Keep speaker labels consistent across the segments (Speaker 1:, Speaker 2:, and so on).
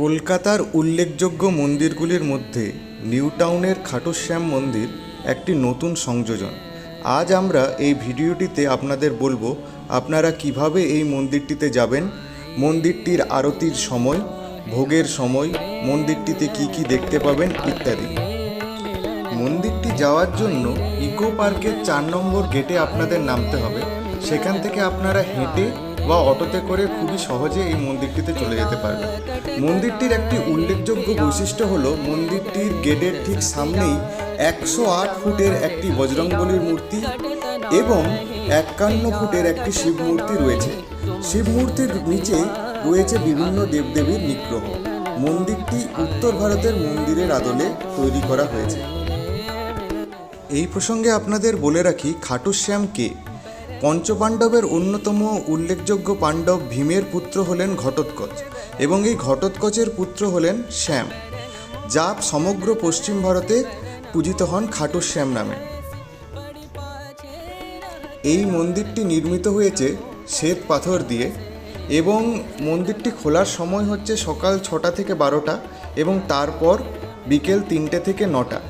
Speaker 1: কলকাতার উল্লেখযোগ্য মন্দিরগুলির মধ্যে নিউ টাউনের শ্যাম মন্দির একটি নতুন সংযোজন। আজ আমরা এই ভিডিওটিতে আপনাদের বলব, আপনারা কীভাবে এই মন্দিরটিতে যাবেন, মন্দিরটির আরতির সময়, ভোগের সময়, মন্দিরটিতে কি কি দেখতে পাবেন ইত্যাদি। মন্দিরটি যাওয়ার জন্য ইকো পার্কের চার নম্বর গেটে আপনাদের নামতে হবে। সেখান থেকে আপনারা হেঁটে বা অটোতে করে খুবই সহজে এই মন্দিরটিতে চলে যেতে পারবেন মন্দিরটির একটি উল্লেখযোগ্য বৈশিষ্ট্য হল মন্দিরটির গেটের ঠিক সামনেই একশো আট ফুটের একটি বজরংবলীর মূর্তি এবং একান্ন ফুটের একটি শিব মূর্তি রয়েছে। শিব মূর্তির নিচে রয়েছে বিভিন্ন দেবদেবীর নিগ্রহ। মন্দিরটি উত্তর ভারতের মন্দিরের আদলে তৈরি করা হয়েছে। এই প্রসঙ্গে আপনাদের বলে রাখি, খাটুশ্যাম কে? পঞ্চপাণ্ডবের অন্যতম উল্লেখযোগ্য পাণ্ডব ভীমের পুত্র হলেন ঘটোৎকচ এবং এই ঘটোৎকচের পুত্র হলেন শ্যাম, যা সমগ্র পশ্চিম ভারতে পূজিত হন খাটু শ্যাম নামে। এই মন্দিরটি নির্মিত হয়েছে শ্বেত পাথর দিয়ে এবং মন্দিরটি খোলার সময় হচ্ছে সকাল ছটা থেকে বারোটা এবং তারপর বিকেল তিনটে থেকে নটা।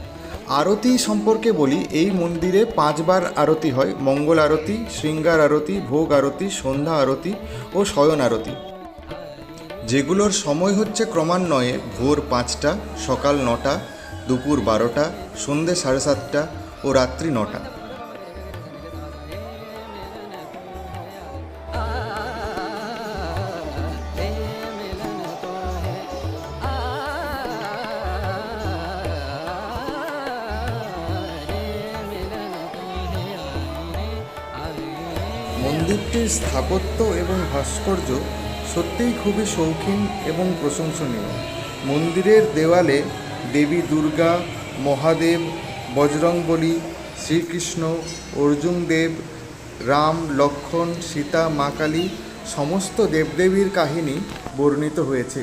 Speaker 1: আরতি সম্পর্কে বলি, এই মন্দিরে পাঁচবার আরতি হয়। মঙ্গল আরতি, শৃঙ্গার আরতি, ভোগ আরতি, সন্ধ্যা আরতি ও শয়ন আরতি। যেগুলোর সময় হচ্ছে ক্রমান্বয়ে ভোর পাঁচটা, সকাল নটা, দুপুর বারোটা সন্ধ্যে সাড়ে সাতটা ও রাত্রি নটা। মন্দিরটির স্থাপত্য এবং ভাস্কর্য সত্যিই খুবই শৌখিন এবং প্রশংসনীয়। মন্দিরের দেওয়ালে দেবী দুর্গা, মহাদেব, বজরংবলী, শ্রীকৃষ্ণ অর্জুন দেব রাম, লক্ষণ, সীতা, মা কালী সমস্ত দেবদেবীর কাহিনী বর্ণিত হয়েছে।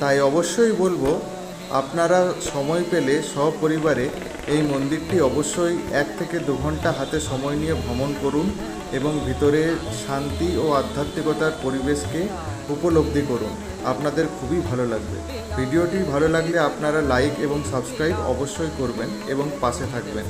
Speaker 1: তাই অবশ্যই বলব আপনারা সময় পেলে সপরিবারে এই মন্দিরটি অবশ্যই এক থেকে দু ঘণ্টা হাতে সময় নিয়ে ভ্রমণ করুন এবং ভিতরে শান্তি ও আধ্যাত্মিকতার পরিবেশকে উপলব্ধি করুন। আপনাদের খুবই ভালো লাগবে। ভিডিওটি ভালো লাগলে আপনারা লাইক এবং সাবস্ক্রাইব অবশ্যই করবেন এবং পাশে থাকবেন।